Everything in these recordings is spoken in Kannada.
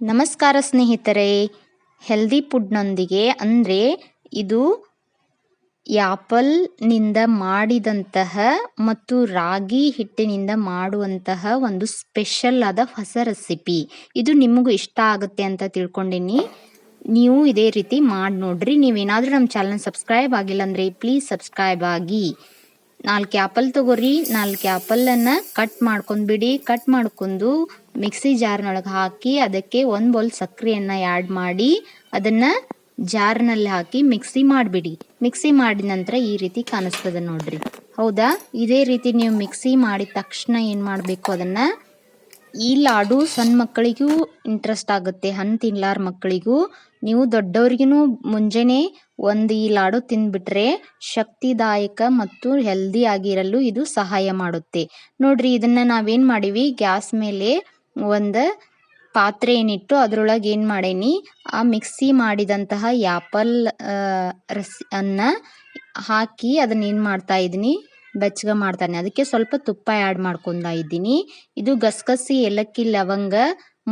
ನಮಸ್ಕಾರ ಸ್ನೇಹಿತರೆ. ಹೆಲ್ದಿ ಫುಡ್ನೊಂದಿಗೆ ಅಂದರೆ ಇದು ಯಾಪಲ್ನಿಂದ ಮಾಡಿದಂತಹ ಮತ್ತು ರಾಗಿ ಹಿಟ್ಟಿನಿಂದ ಮಾಡುವಂತಹ ಒಂದು ಸ್ಪೆಷಲ್ ಆದ ಹೊಸ ರೆಸಿಪಿ ಇದು ನಿಮಗೂ ಇಷ್ಟ ಆಗುತ್ತೆ ಅಂತ ತಿಳ್ಕೊಂಡಿನಿ. ನೀವು ಇದೇ ರೀತಿ ಮಾಡಿ ನೋಡ್ರಿ ನೀವೇನಾದರೂ ನಮ್ಮ ಚಾನಲ್ ಸಬ್ಸ್ಕ್ರೈಬ್ ಆಗಿಲ್ಲ ಅಂದರೆ ಪ್ಲೀಸ್ ಸಬ್ಸ್ಕ್ರೈಬ್ ಆಗಿ. ನಾಲ್ಕು ಆ್ಯಪಲ್ ತಗೋರಿ, ನಾಲ್ಕು ಆ್ಯಪಲನ್ನು ಕಟ್ ಮಾಡ್ಕೊಂಡ್ಬಿಡಿ ಕಟ್ ಮಾಡ್ಕೊಂಡು ಮಿಕ್ಸಿ ಜಾರ್ನೊಳಗೆ ಹಾಕಿ ಅದಕ್ಕೆ ಒಂದು ಬೌಲ್ ಸಕ್ಕರೆಯನ್ನು ಆ್ಯಡ್ ಮಾಡಿ ಅದನ್ನು ಜಾರ್ನಲ್ಲಿ ಹಾಕಿ ಮಿಕ್ಸಿ ಮಾಡಿಬಿಡಿ. ಮಿಕ್ಸಿ ಮಾಡಿದ ನಂತರ ಈ ರೀತಿ ಕಾಣಿಸ್ತದೆ ನೋಡ್ರಿ. ಹೌದಾ? ಇದೇ ರೀತಿ ನೀವು ಮಿಕ್ಸಿ ಮಾಡಿದ ತಕ್ಷಣ ಏನು ಮಾಡಬೇಕು ಅದನ್ನು ಈ ಲಾಡು ಸಣ್ಣ ಮಕ್ಕಳಿಗೂ ಇಂಟ್ರೆಸ್ಟ್ ಆಗುತ್ತೆ ಹಣ್ಣು ತಿನ್ಲಾರ ಮಕ್ಕಳಿಗೂ. ನೀವು ದೊಡ್ಡವ್ರಿಗೂ ಮುಂಜಾನೆ ಒಂದು ಈ ಲಾಡು ತಿಂದ್ಬಿಟ್ರೆ ಶಕ್ತಿದಾಯಕ ಮತ್ತು ಹೆಲ್ದಿ ಆಗಿರಲು ಇದು ಸಹಾಯ ಮಾಡುತ್ತೆ. ನೋಡ್ರಿ, ಇದನ್ನು ನಾವೇನು ಮಾಡೀವಿ? ಗ್ಯಾಸ್ ಮೇಲೆ ಒಂದು ಪಾತ್ರೆ ಏನಿಟ್ಟು ಅದರೊಳಗೆ ಏನು ಮಾಡೇನಿ? ಆ ಮಿಕ್ಸಿ ಮಾಡಿದಂತಹ ಯಾಪಲ್ ರಸ್, ಅನ್ನ ಹಾಕಿ ಅದನ್ನ ಏನು ಮಾಡ್ತಾ ಇದ್ದೀನಿ ಬೆಚ್ಚಗೆ ಮಾಡ್ತಾನೆ. ಅದಕ್ಕೆ ಸ್ವಲ್ಪ ತುಪ್ಪ ಆ್ಯಡ್ ಮಾಡ್ಕೊಂಡ ಇದ್ದೀನಿ. ಇದು ಗಸಗಸಿ, ಏಲಕ್ಕಿ, ಲವಂಗ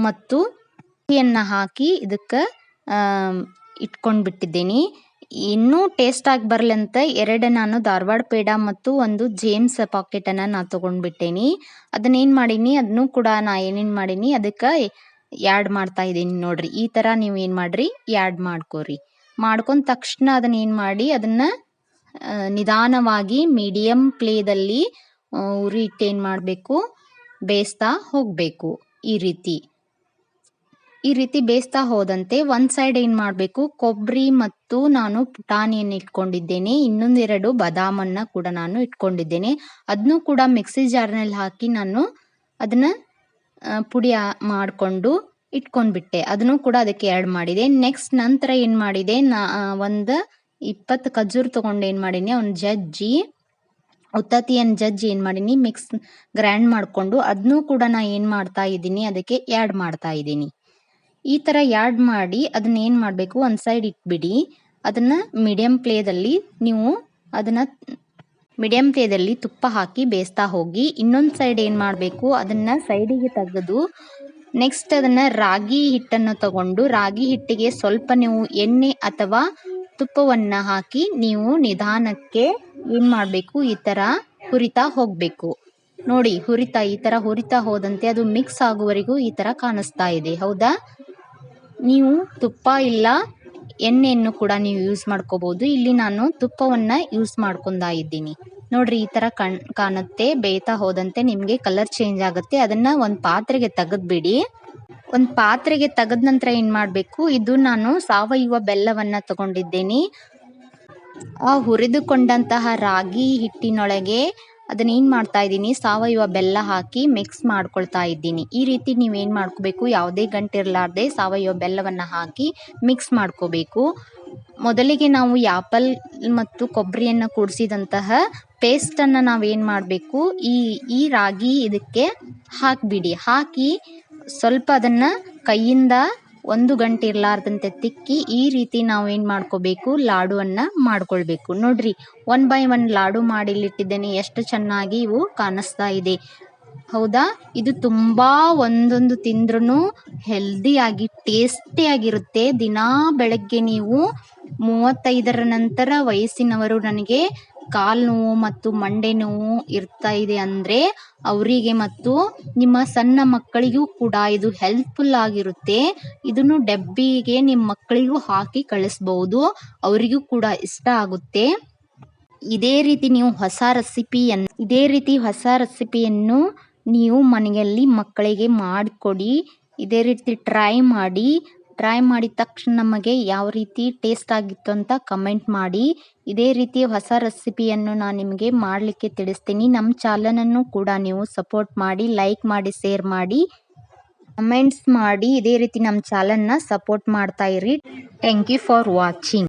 ಮತ್ತು ಅಕ್ಕಿಯನ್ನು ಹಾಕಿ ಇದಕ್ಕೆ ಇಟ್ಕೊಂಡು ಬಿಟ್ಟಿದ್ದೀನಿ. ಇನ್ನೂ ಟೇಸ್ಟ್ ಆಗಿ ಬರಲಿ ಅಂತ ಎರಡು ನಾನು ಧಾರವಾಡ ಪೇಡ ಮತ್ತು ಒಂದು ಜೇಮ್ಸ್ ಪಾಕೆಟನ್ನು ನಾನು ತೊಗೊಂಡ್ಬಿಟ್ಟೇನಿ ಅದನ್ನೇನು ಮಾಡೀನಿ ಅದನ್ನು ಕೂಡ ನಾ ಏನೇನು ಮಾಡೀನಿ, ಅದಕ್ಕೆ ಆ್ಯಡ್ ಮಾಡ್ತಾ ಇದ್ದೀನಿ ನೋಡ್ರಿ. ಈ ಥರ ನೀವು ಏನು ಮಾಡಿರಿ ಆ್ಯಡ್ ಮಾಡ್ಕೋರಿ. ಮಾಡ್ಕೊಂಡ ತಕ್ಷಣ ಅದನ್ನ ಏನು ಮಾಡಿ, ಅದನ್ನು ನಿಧಾನವಾಗಿ ಮೀಡಿಯಂ ಪ್ಲೇದಲ್ಲಿ ಉರಿ ಇಟ್ಟು ಏನು ಮಾಡಬೇಕು. ಬೇಯಿಸ್ತಾ ಹೋಗಬೇಕು ಈ ರೀತಿ. ಈ ರೀತಿ ಬೇಯಿಸ್ತಾ ಹೋದಂತೆ ಒಂದು ಸೈಡ್ ಏನು ಮಾಡಬೇಕು? ಕೊಬ್ಬರಿ ಮತ್ತು ನಾನು ಪುಟಾಣಿಯನ್ನು ಇಟ್ಕೊಂಡಿದ್ದೇನೆ. ಇನ್ನೊಂದೆರಡು ಬಾದಾಮನ್ನು ಕೂಡ ನಾನು ಇಟ್ಕೊಂಡಿದ್ದೇನೆ. ಅದನ್ನು ಕೂಡ ಮಿಕ್ಸಿ ಜಾರ್ನಲ್ಲಿ ಹಾಕಿ ನಾನು ಅದನ್ನು ಪುಡಿ ಮಾಡಿಕೊಂಡು ಇಟ್ಕೊಂಡ್ಬಿಟ್ಟೆ. ಅದನ್ನು ಕೂಡ ಅದಕ್ಕೆ ಆ್ಯಡ್ ಮಾಡಿದೆ. ನೆಕ್ಸ್ಟ್ ನಂತರ ಏನು ಮಾಡಿದೆ? ನಾ ಒಂದು ಇಪ್ಪತ್ತು ಖಜೂರ್ ತೊಗೊಂಡು ಏನು ಮಾಡೀನಿ, ಅವ್ನ ಜಜ್ಜಿ ಉತ್ತತಿಯನ್ನು ಜಜ್ಜಿ ಏನು ಮಾಡೀನಿ ಮಿಕ್ಸ್ ಗ್ರ್ಯಾಂಡ್ ಮಾಡಿಕೊಂಡು ಅದನ್ನೂ ಕೂಡ ನಾ ಏನು ಮಾಡ್ತಾ ಇದ್ದೀನಿ, ಅದಕ್ಕೆ ಆ್ಯಡ್ ಮಾಡ್ತಾ ಇದ್ದೀನಿ. ಈ ಥರ ಆ್ಯಡ್ ಮಾಡಿ ಅದನ್ನ ಏನು ಮಾಡಬೇಕು, ಒಂದು ಸೈಡ್ ಇಟ್ಬಿಡಿ. ಅದನ್ನು ಮೀಡಿಯಮ್ ಪ್ಲೇದಲ್ಲಿ ನೀವು ಅದನ್ನು ಮೀಡಿಯಂ ಪ್ಲೇದಲ್ಲಿ ತುಪ್ಪ ಹಾಕಿ ಬೇಯಿಸ್ತಾ ಹೋಗಿ, ಇನ್ನೊಂದು ಸೈಡ್ ಏನು ಮಾಡಬೇಕು, ಅದನ್ನು ಸೈಡಿಗೆ ತೆಗೆದು ನೆಕ್ಸ್ಟ್ ಅದನ್ನು ರಾಗಿ ಹಿಟ್ಟನ್ನು ತಗೊಂಡು, ರಾಗಿ ಹಿಟ್ಟಿಗೆ ಸ್ವಲ್ಪ ನೀವು ಎಣ್ಣೆ ಅಥವಾ ತುಪ್ಪವನ್ನು ಹಾಕಿ ನೀವು ನಿಧಾನಕ್ಕೆ ಏನು ಮಾಡಬೇಕು? ಈ ಥರ ಹುರಿತಾ ಹೋಗಬೇಕು. ನೋಡಿ, ಹುರಿತಾ, ಈ ಥರ ಹುರಿತಾ ಹೋದಂತೆ ಅದು ಮಿಕ್ಸ್ ಆಗುವವರೆಗೂ ಈ ಥರ ಕಾಣಿಸ್ತಾ ಇದೆ. ಹೌದಾ? ನೀವು ತುಪ್ಪ ಇಲ್ಲ ಎಣ್ಣೆಯನ್ನು ಕೂಡ ನೀವು ಯೂಸ್ ಮಾಡ್ಕೋಬೋದು ಇಲ್ಲಿ ನಾನು ತುಪ್ಪವನ್ನು ಯೂಸ್ ಮಾಡ್ಕೊಂಡಾ ಇದ್ದೀನಿ. ನೋಡ್ರಿ, ಈ ಥರ ಕಣ್, ಕಾಣುತ್ತೆ. ಬೇಯ್ತಾ ಹೋದಂತೆ ನಿಮಗೆ ಕಲರ್ ಚೇಂಜ್ ಆಗುತ್ತೆ. ಅದನ್ನು ಒಂದು ಪಾತ್ರೆಗೆ ತೆಗೆದ್ಬಿಡಿ. ಒಂದು ಪಾತ್ರೆಗೆ ತೆಗೆದ ನಂತರ ಏನು ಮಾಡಬೇಕು? ಇದು ನಾನು ಸಾವಯವ ಬೆಲ್ಲವನ್ನು ತಗೊಂಡಿದ್ದೇನೆ. ಆ ಹುರಿದುಕೊಂಡಂತಹ ರಾಗಿ ಹಿಟ್ಟಿನೊಳಗೆ ಅದನ್ನ ಏನು ಮಾಡ್ತಾ ಇದ್ದೀನಿ? ಸಾವಯವ ಬೆಲ್ಲ ಹಾಕಿ ಮಿಕ್ಸ್ ಮಾಡ್ಕೊಳ್ತಾ ಇದ್ದೀನಿ. ಈ ರೀತಿ ನೀವೇನು ಮಾಡ್ಕೋಬೇಕು? ಯಾವುದೇ ಗಂಟಿರಲಾರ್ದೆ ಸಾವಯವ ಬೆಲ್ಲವನ್ನು ಹಾಕಿ ಮಿಕ್ಸ್ ಮಾಡ್ಕೋಬೇಕು. ಮೊದಲಿಗೆ ನಾವು ಯಾಪಲ್ ಮತ್ತು ಕೊಬ್ಬರಿಯನ್ನು ಕೂಡಿಸಿದಂತಹ ಪೇಸ್ಟನ್ನು ನಾವೇನು ಮಾಡಬೇಕು? ಈ ಈ ರಾಗಿ ಇದಕ್ಕೆ ಹಾಕಿಬಿಡಿ. ಹಾಕಿ ಸ್ವಲ್ಪ ಅದನ್ನು ಕೈಯಿಂದ ಒಂದು ಗಂಟೆ ಇರಲಾರ್ದಂತೆ ತಿಕ್ಕಿ ಈ ರೀತಿ ನಾವು ಏನು ಮಾಡ್ಕೋಬೇಕು? ಲಾಡುವನ್ನು ಮಾಡ್ಕೊಳ್ಬೇಕು. ನೋಡ್ರಿ, ಒನ್ ಬೈ ಒನ್ ಲಾಡು ಮಾಡಿ ಇಲ್ಲಿಟ್ಟಿದ್ದೇನೆ ಎಷ್ಟು ಚೆನ್ನಾಗಿ ಇವು ಕಾಣಿಸ್ತಾ ಇದೆ. ಹೌದಾ? ಇದು ತುಂಬ ಒಂದೊಂದು ತಿಂದ್ರೂ ಹೆಲ್ದಿಯಾಗಿ ಟೇಸ್ಟಿಯಾಗಿರುತ್ತೆ ದಿನಾ ಬೆಳಗ್ಗೆ ನೀವು ಮೂವತ್ತೈದರ ನಂತರ ವಯಸ್ಸಿನವರು ನನಗೆ ಕಾಲು ನೋವು ಮತ್ತು ಮಂಡೆ ನೋವು ಇರ್ತಾ ಇದೆ ಅಂದರೆ ಅವರಿಗೆ ಮತ್ತು ನಿಮ್ಮ ಸಣ್ಣ ಮಕ್ಕಳಿಗೂ ಕೂಡ ಇದು ಹೆಲ್ಪ್ಫುಲ್ ಆಗಿರುತ್ತೆ. ಇದನ್ನು ಡಬ್ಬಿಗೆ ನಿಮ್ಮ ಮಕ್ಕಳಿಗೂ ಹಾಕಿ ಕಳಿಸ್ಬೋದು. ಅವರಿಗೂ ಕೂಡ ಇಷ್ಟ ಆಗುತ್ತೆ. ಇದೇ ರೀತಿ ನೀವು ಹೊಸ ರೆಸಿಪಿಯನ್ನು ಇದೇ ರೀತಿ ಹೊಸ ರೆಸಿಪಿಯನ್ನು ನೀವು ಮನೆಯಲ್ಲಿ ಮಕ್ಕಳಿಗೆ ಮಾಡಿಕೊಡಿ. ಇದೇ ರೀತಿ ಟ್ರೈ ಮಾಡಿ. ಟ್ರೈ ಮಾಡಿದ ತಕ್ಷಣ ನಮಗೆ ಯಾವ ರೀತಿ ಟೇಸ್ಟ್ ಆಗಿತ್ತು ಅಂತ ಕಮೆಂಟ್ ಮಾಡಿ. ಇದೇ ರೀತಿ ಹೊಸ ರೆಸಿಪಿಯನ್ನು ನಾನು ನಿಮಗೆ ಮಾಡಲಿಕ್ಕೆ ತಿಳಿಸ್ತೀನಿ. ನಮ್ಮ ಚಾನಲನ್ನು ಕೂಡ ನೀವು ಸಪೋರ್ಟ್ ಮಾಡಿ ಲೈಕ್ ಮಾಡಿ ಶೇರ್ ಮಾಡಿ ಕಮೆಂಟ್ಸ್ ಮಾಡಿ. ಇದೇ ರೀತಿ ನಮ್ಮ ಚಾನಲ್ನ ಸಪೋರ್ಟ್ ಮಾಡ್ತಾ ಇರಿ. Thank you for watching